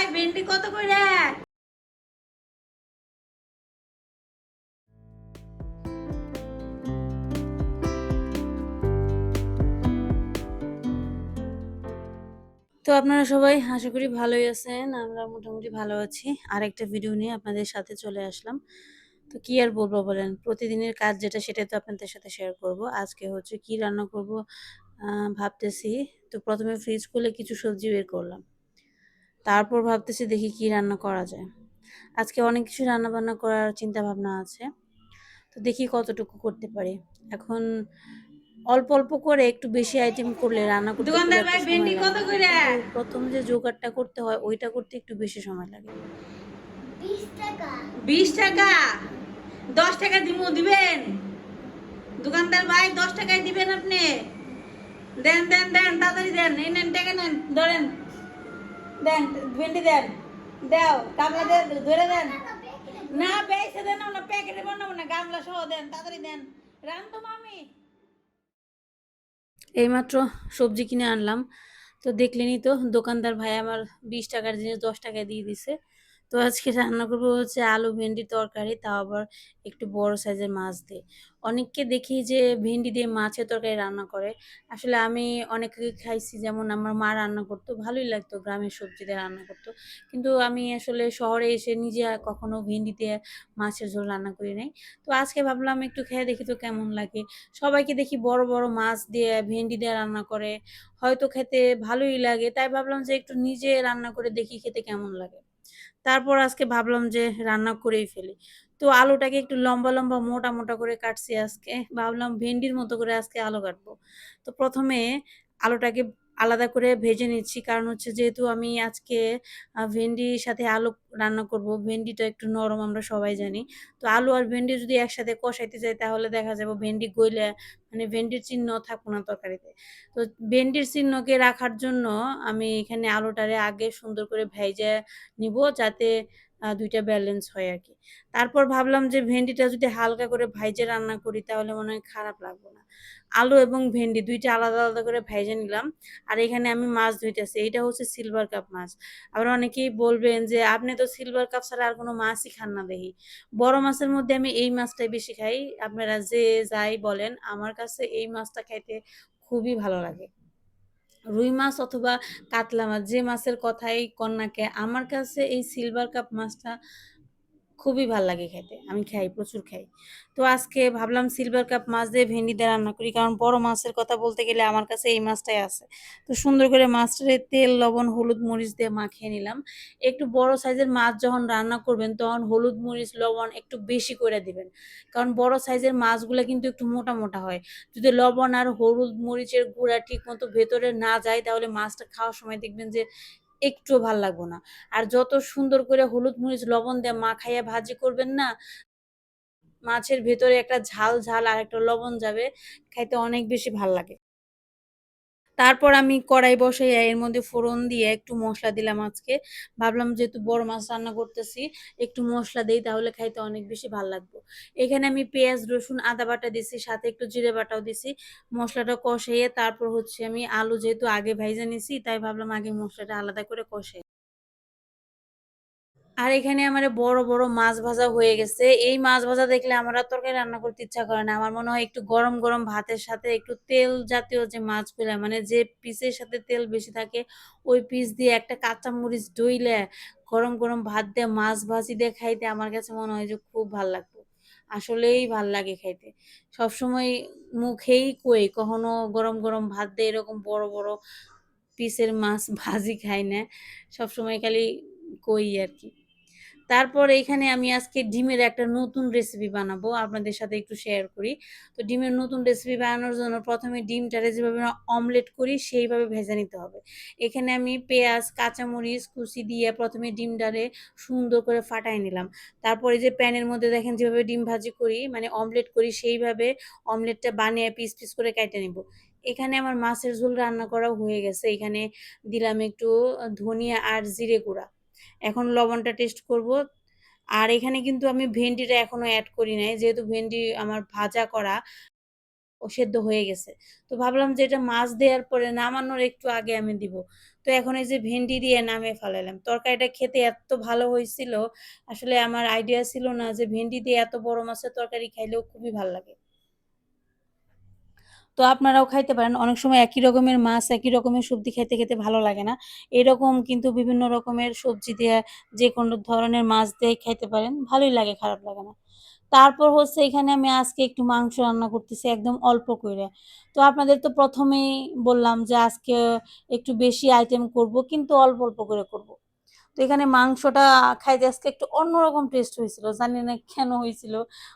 ভাই ভেন্ডি কত করে? তো আপনারা সবাই আশা করি ভালোই আছেন, আমরা মোটামুটি ভালো আছি। আর একটা ভিডিও নিয়ে আপনাদের সাথে চলে আসলাম। তো কি আর বলব বলেন, প্রতিদিনের কাজ যেটা সেটাই তো আপনাদের সাথে শেয়ার করব। আজকে হচ্ছে কি রান্না করব ভাবতেছি। তো প্রথমে ফ্রিজ খুলে কিছু সবজি বের করলাম। তারপর ভাবতেছি দেখি কি রান্না করা যায়। আজকে অনেক কিছু রান্না বান্না করার চিন্তা ভাবনা আছে। তো দেখি কতটুকু করতে পারি। এখন অল্প অল্প করে একটু বেশি আইটেম করলে রান্না করতে দোকানদার একটা ভাই ভেন্ডি কত। করে? প্রথম যে জোগাড়টা করতে হয় ওইটা করতে একটু বেশি সময় লাগে। বিশ টাকা? দশ টাকা দিমু দিবেন? দোকানদার ভাই দশ টাকায় দিবেন আপনি? দেন দেন দেন তাড়াতাড়ি দেন। এই নেন টাকা নেন ধরেন। দেন, ভেন্ডি দেন। দাও, গামলা দেন, ধরে দেন। না বেসে দেন না প্যাকেটে বানাবো না, গামলা সহ দেন, তাড়াতাড়ি দেন। রান্ধো মামি। এইমাত্র সবজি কিনে আনলাম। তো দেখলেনি তো, দোকানদার ভাই আমার বিশ টাকার জিনিস দশ টাকায় দিয়ে দিছে। তো আজকে রান্না করব হচ্ছে আলু ভেন্ডি তরকারি, তাও আবার একটু বড় সাইজের মাছ দিয়ে। অনেককে দেখি যে ভেন্ডি দিয়ে মাছের তরকারি রান্না করে। আসলে আমি অনেকে খাইছি, যেমন আমার মা রান্না করতো, ভালোই লাগতো গ্রামের সবজি দিয়ে রান্না করতো। কিন্তু আমি আসলে শহরে এসে নিজে কখনো ভেন্ডি দিয়ে মাছের ঝোল রান্না করি নাই। তো আজকে ভাবলাম একটু খেয়ে দেখি তো কেমন লাগে। সবাইকে দেখি বড় বড় মাছ দিয়ে ভেন্ডি দিয়ে রান্না করে। হয়তো খেতে ভালোই লাগে, তাই ভাবলাম যে একটু নিজে রান্না করে দেখি খেতে কেমন লাগে। তারপর আজকে ভাবলাম যে রান্না করেই ফেলি। তো আলুটাকে একটু লম্বা লম্বা মোটা মোটা করে কাটছি আজকে। ভাবলাম ভেন্ডির মতো করে আজকে আলু কাটবো। তো প্রথমে আলুটাকে আলাদা করে ভেজে নিচ্ছি। কারণ হচ্ছে যেহেতু আমি আজকে ভেন্ডির সাথে আলু রান্না করব, ভেন্ডিটা একটু নরম আমরা সবাই জানি। তো আলু আর ভেন্ডি যদি একসাথে কষাইতে যাই, তাহলে দেখা যাবে ভেন্ডি গইলে মানে ভেন্ডির চিহ্ন থাকব না তরকারিতে। তো ভেন্ডির চিহ্নকে রাখার জন্য আমি এখানে আলুটারে আগে সুন্দর করে ভেজে নিব, যাতে দুইটা ব্যালেন্স হয় আর কি তারপর ভাবলাম যে ভেন্ডিটা যদি হালকা করে ভাইজে রান্না করি, তাহলে মনে হয় খারাপ লাগবে না। আলু এবং ভেন্ডি দুইটা আলাদা আলাদা করে ভেজে নিলাম। আর এখানে আমি মাছ ধুইতেছি এটা হচ্ছে সিলভার কাপ মাছ। আবার অনেকেই বলবেন যে, আপনি তো সিলভার কাপ ছাড়া আর কোনো মাছই খান না দেখি। বড় মাছের মধ্যে আমি এই মাছটাই বেশি খাই। আপনারা যে যাই বলেন, আমার কাছে এই মাছটা খাইতে খুবই ভালো লাগে। রুই মাছ অথবা কাতলা মাছ, যে মাছের কথাই কন্যাকে আমার কাছে এই সিলভার কাপ মাছটা খুবই ভালো লাগে খেতে। আমি খাই, প্রচুর খাই। তো আজকে ভাবলাম সিলভার কাপ মাছ দিয়ে ভেন্ডি দিয়ে রান্না করি, কারণ বড় মাছের কথা বলতে গেলে আমার কাছে এই মাছটাই আছে। তো সুন্দর করে মাছটারে তেল, লবণ, হলুদ, মরিচ দিয়ে মাখিয়ে নিলাম। একটু বড় সাইজের মাছ যখন রান্না করবেন, তখন হলুদ, মরিচ, লবণ একটু বেশি করে দিবেন। কারণ বড় সাইজের মাছগুলো কিন্তু একটু মোটা মোটা হয়। যদি লবণ আর হলুদ, মরিচের গুঁড়া ঠিক মতো ভেতরে না যায়, তাহলে মাছটা খাওয়ার সময় দেখবেন যে একটু ভালো লাগবো না। আর যত সুন্দর করে হলুদ মরিচ, লবণ দিয়ে মাখাইয়া ভাজি করবেন না, মাছের ভেতরে একটা ঝাল ঝাল আর একটা লবণ যাবে, খাইতে অনেক বেশি ভালো লাগে। তারপর আমি কড়াই বসাই এর মধ্যে ফোড়ন দিয়ে একটু মশলা দিলাম আজকে। ভাবলাম যেহেতু বড় মাছ রান্না করতেছি, একটু মশলা দিই তাহলে খাইতে অনেক বেশি ভালো লাগবে। এখানে আমি পেঁয়াজ, রসুন, আদা বাটা দিছি, সাথে একটু জিরে বাটাও দিছি। মশলাটা কষাইয়ে তারপর হচ্ছে আমি আলু যেহেতু আগে ভাইজা নিছি, তাই ভাবলাম আগে মশলাটা আলাদা করে কষাই। আর এখানে আমার বড় বড় মাছ ভাজা হয়ে গেছে। এই মাছ ভাজা দেখলে আমার আর তরকারি রান্না করতে ইচ্ছা করে না। আমার মনে হয় একটু গরম গরম ভাতের সাথে একটু তেল জাতীয় যে মাছগুলা মানে যে পিসের সাথে তেল বেশি থাকে, ওই পিস দিয়ে একটা কাঁচা মরিচ ডইলে গরম গরম ভাত দিয়ে মাছ ভাজি দিয়ে খাইতে আমার কাছে মনে হয় যে খুব ভালো লাগতো। আসলেই ভালো লাগে খাইতে। সবসময় মুখেই কই, কখনো গরম গরম ভাত দিয়ে এরকম বড় বড় পিসের মাছ ভাজি খাই না। সবসময় খালি কই আর কি। তারপর এইখানে আমি আজকে ডিমের একটা নতুন রেসিপি বানাবো, আপনাদের সাথে একটু শেয়ার করি। তো ডিমের নতুন রেসিপি বানানোর জন্য প্রথমে ডিমটারে যেভাবে অমলেট করি, সেইভাবে ভেজে নিতে হবে। এখানে আমি পেঁয়াজ, কাঁচামরিচ, কুচি দিয়ে প্রথমে ডিমটারে সুন্দর করে ফাটাই নিলাম। তারপরে যে প্যানের মধ্যে দেখেন যেভাবে ডিম ভাজি করি মানে অমলেট করি, সেইভাবে অমলেটটা বানিয়ে পিস পিস করে কেটে নিব। এখানে আমার মাছের ঝোল রান্না করাও হয়ে গেছে। এখানে দিলাম একটু ধনিয়া আর জিরে গুঁড়া। এখন লবণটা টেস্ট করব আর এখানে কিন্তু আমি ভেন্ডিটা এখনও অ্যাড করি নাই যেহেতু ভেন্ডি আমার ভাজা করা সেদ্ধ হয়ে গেছে। তো ভাবলাম যে এটা মাছ দেওয়ার পরে নামানোর একটু আগে আমি দিব। তো এখন এই যে ভেন্ডি দিয়ে নামিয়ে ফেলাইলাম। তরকারিটা খেতে এত ভালো হয়েছিল, আসলে আমার আইডিয়া ছিল না যে ভেন্ডি দিয়ে এত বড় মাছের তরকারি খাইলেও খুবই ভালো লাগে। তো আপনারাও খাইতে পারেন। অনেক সময় একই রকমের মাছ, একই রকমের সবজি খাইতে খেতে ভালো লাগে না। এরকম কিন্তু বিভিন্ন রকমের সবজি দিয়ে যে কোনো ধরনের মাছ দিয়ে খাইতে পারেন। ভালোই লাগে, খারাপ লাগে না। তারপর হচ্ছে এখানে আমি আজকে একটু মাংস রান্না করতেছি একদম অল্প করে তো আপনাদের তো প্রথমেই বললাম যে আজকে একটু বেশি আইটেম করব কিন্তু অল্প, অল্প করে করব। তো এখানে মাংসটা খাইতে আজকে একটু অন্যরকম টেস্ট হয়েছিল। জানি না কেন হয়েছিল।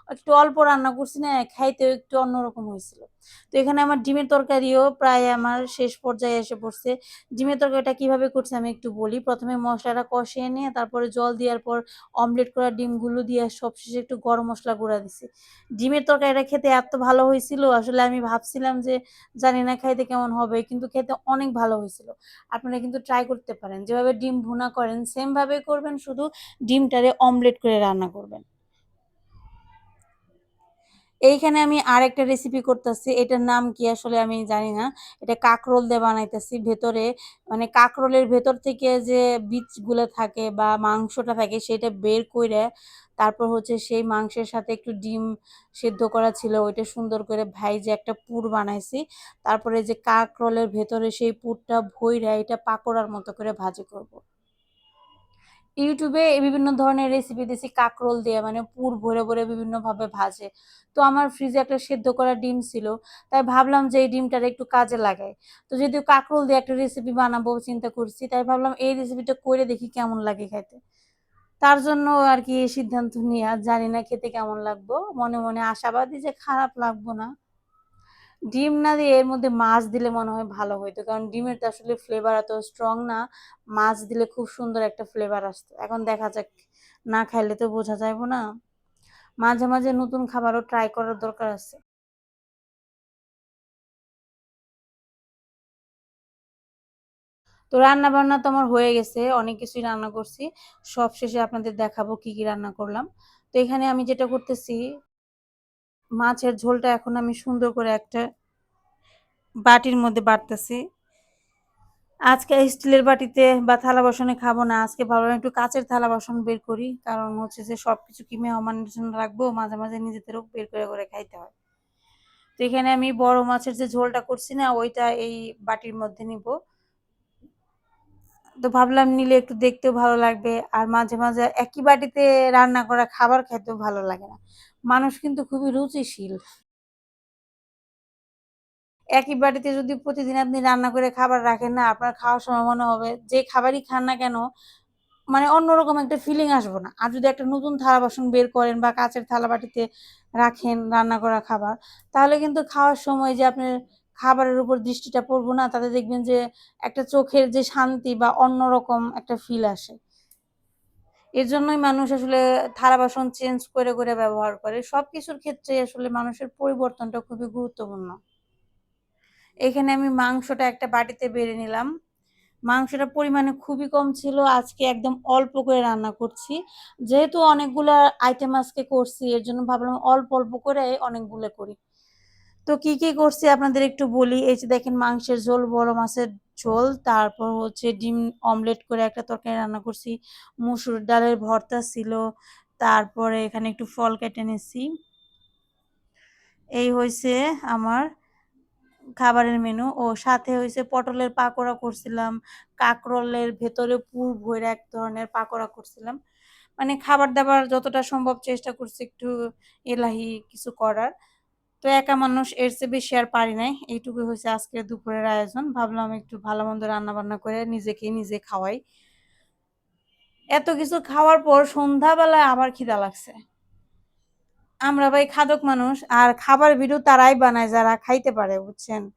একটু অল্প রান্না করছি না, খাইতেও একটু অন্যরকম হয়েছিল। তো এখানে আমার ডিমের তরকারিও প্রায় আমার শেষ পর্যায়ে এসে পড়ছে। ডিমের তরকারিটা কীভাবে করছি আমি একটু বলি। ১ম এ মসলাটা কষিয়ে নিয়ে তারপরে জল দেওয়ার পর অমলেট করা ডিমগুলো দিয়ে সবশেষে একটু গরম মশলা গুঁড়া দিছি। ডিমের তরকারিটা খেতে এত ভালো হয়েছিল, আসলে আমি ভাবছিলাম যে জানি না খাইতে কেমন হবে, কিন্তু খেতে অনেক ভালো হয়েছিল। আপনারা কিন্তু ট্রাই করতে পারেন। যেভাবে ডিম ভুনা করেন সেম ভাবে করবেন, শুধু ডিমটারে অমলেট করে রান্না করবেন। এইখানে আমি আরেকটা রেসিপি করতেছি। এটার নাম কি আসলে আমি জানি না। এটা কাঁকরোল দিয়ে বানাইতেছি। ভেতরে মানে কাঁকরোলের ভেতর থেকে যে বীজগুলো থাকে বা মাংসটা থাকে সেটা বের কইরা তারপর হচ্ছে সেই মাংসের সাথে একটু ডিম সেদ্ধ করা ছিল, ওইটা সুন্দর করে ভাই যে একটা পুর বানাইছি। তারপরে যে কাঁকরোলের ভেতরে সেই পুরটা ভইরা এটা পাকোড়ার মতো করে ভাজি করব। ইউটিউবে বিভিন্ন ধরনের রেসিপি দেখছি কাঁকরোল দিয়ে মানে পুর ভরে, ভরে বিভিন্নভাবে ভাজে। তো আমার ফ্রিজে একটা সেদ্ধ করা ডিম ছিল। তাই ভাবলাম যে এই ডিমটারে একটু কাজে লাগাই। তো যেহেতু কাঁকরোল দিয়ে একটা রেসিপি বানাবো চিন্তা করছি, তাই ভাবলাম এই রেসিপিটা করে দেখি কেমন লাগে খাইতে। তার জন্য আরকি এই সিদ্ধান্ত নেয়া। জানি না খেতে কেমন লাগবো। মনে, মনে আশাবাদী যে খারাপ লাগবো না। ডিম না দিয়ে এর মধ্যে মাছ দিলে মনে হয় ভালো হইতো। কারণ ডিমের তো আসলে ফ্লেভার এত স্ট্রং না। মাছ দিলে খুব সুন্দর একটা ফ্লেভার আসতো। এখন দেখা যাক, না খাইলে তো বোঝা যাইব না। মাঝে, মাঝে নতুন খাবারও ট্রাই করার দরকার আছে। তো রান্না-বান্না তো আমার হয়ে গেছে। অনেক কিছুই রান্না করছি। সব শেষে আপনাদের দেখাবো কি, কি রান্না করলাম। তো এখানে আমি যেটা করতেছি মাছের ঝোলটা এখন আমি সুন্দর করে একটা বাটির মধ্যে বাড়তেছি। আজকে স্টিলের বাটিতে বা থালা-বাসনে খাব না। আজকে ভাবলাম একটু কাঁচের থালা-বাসন বের করি। কারণ হচ্ছে যে সব কিছু কি মেহমানের জন্য রাখব, মাঝে, মাঝে নিজেদেরও বের করে, করে খাইতে হয়। তো এখানে আমি বড় মাছের যে ঝোলটা করছি না ওইটা এই বাটির মধ্যে নিবো। তো ভাবলাম নিলে একটু দেখতেও ভালো লাগবে। আর মাঝে, মাঝে একই বাটিতে রান্না করা খাবার খাইতেও ভালো লাগে না। মানুষ কিন্তু খুবই রুচিশীল। একই বাড়িতে যদি প্রতিদিন আপনি রান্না করে খাবার রাখেন না, আপনার খাওয়ার সময় মনে হবে যে খাবারই খান না কেন, মানে অন্যরকম একটা ফিলিং আসব না। আর যদি একটা নতুন থালা-বাসন বের করেন বা কাঁচের থালা-বাটিতে রাখেন রান্না করা খাবার, তাহলে কিন্তু খাওয়ার সময় যে আপনার খাবারের উপর দৃষ্টিটা পড়ব না, তাতে দেখবেন যে একটা চোখের যে শান্তি বা অন্যরকম একটা ফিল আসে। এজন্যই মানুষ আসলে থালা-বাসন চেঞ্জ করে, করে ব্যবহার করে। সব কিছুর ক্ষেত্রে আসলে মানুষের পরিবর্তনটা খুবই গুরুত্বপূর্ণ। এখানে আমি মাংসটা একটা বাটিতে বেড়ে নিলাম। মাংসটার পরিমাণে খুবই কম ছিল। আজকে একদম অল্প করে রান্না করছি। যেহেতু অনেকগুলো আইটেম আজকে করছি, এর জন্য ভাবলাম অল্প, অল্প করে অনেকগুলো করি। তো কি, কি করছি আপনাদের একটু বলি। এই যে দেখেন মাংসের ঝোল, বড় মাছের ঝোল, তারপর হচ্ছে ডিম অমলেট করে একটা তরকারি রান্না করছি। মুসুর ডালের ভর্তা ছিল। তারপরে এখানে একটু ফল কেটে নিছি। এই হয়েছে আমার খাবারের মেনু ও সাথে হয়েছে পটলের পাকোড়া করছিলাম, কাঁকরোলের ভেতরে পুর ভইরা এক ধরনের পাকোড়া করছিলাম। মানে খাবার-দাবার যতটা সম্ভব চেষ্টা করছি একটু এলাহি কিছু করার। তো একা মানুষ এর চেয়ে বেশি আর পারি নাই। এইটুকু হইছে আজকের দুপুরের আয়োজন। ভাবলাম একটু ভালো-মন্দ রান্না-বান্না করে নিজেকে নিজে খাওয়াই। এত কিছু খাওয়ার পর সন্ধ্যাবেলায় আবার খিদা লাগছে। আমরা ভাই খাদক মানুষ আর খাবার ভিডিও তারাই বানায় যারা খাইতে পারে বুঝছেন?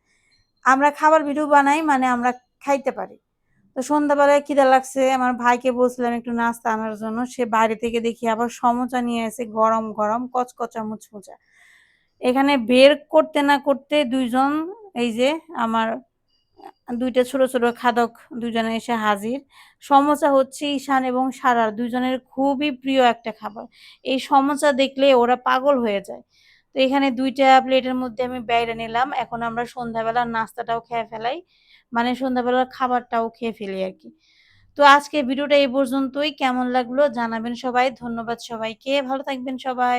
আমরা খাবার ভিডিও বানাই মানে আমরা খাইতে পারি। তো সন্ধ্যাবেলায় খিদা লাগছে আমার ভাইকে বলছিলাম একটু নাস্তা আনার জন্য। সে বাইরে থেকে দেখি আবার সমোচা নিয়ে এসে গরম, গরম কচকচা মুচমুচা। এখানে বের করতে না করতে দুইজন এই যে আমার দুইটা ছোট, ছোট খাদক দুজনে এসে হাজির। সমোচা হচ্ছে ঈশান এবং সারার দুজনের খুবই প্রিয় একটা খাবার। এই সমোচা দেখলে ওরা পাগল হয়ে যায়। তো এখানে দুইটা প্লেটের মধ্যে আমি বাইরে নিলাম। এখন আমরা সন্ধ্যাবেলার নাস্তাটাও খেয়ে ফেলাই। মানে সন্ধ্যাবেলার খাবারটাও খেয়ে ফেলি আর কি। তো আজকে ভিডিওটা এই পর্যন্তই। কেমন লাগল জানাবেন সবাই। ধন্যবাদ সবাইকে। ভালো থাকবেন সবাই।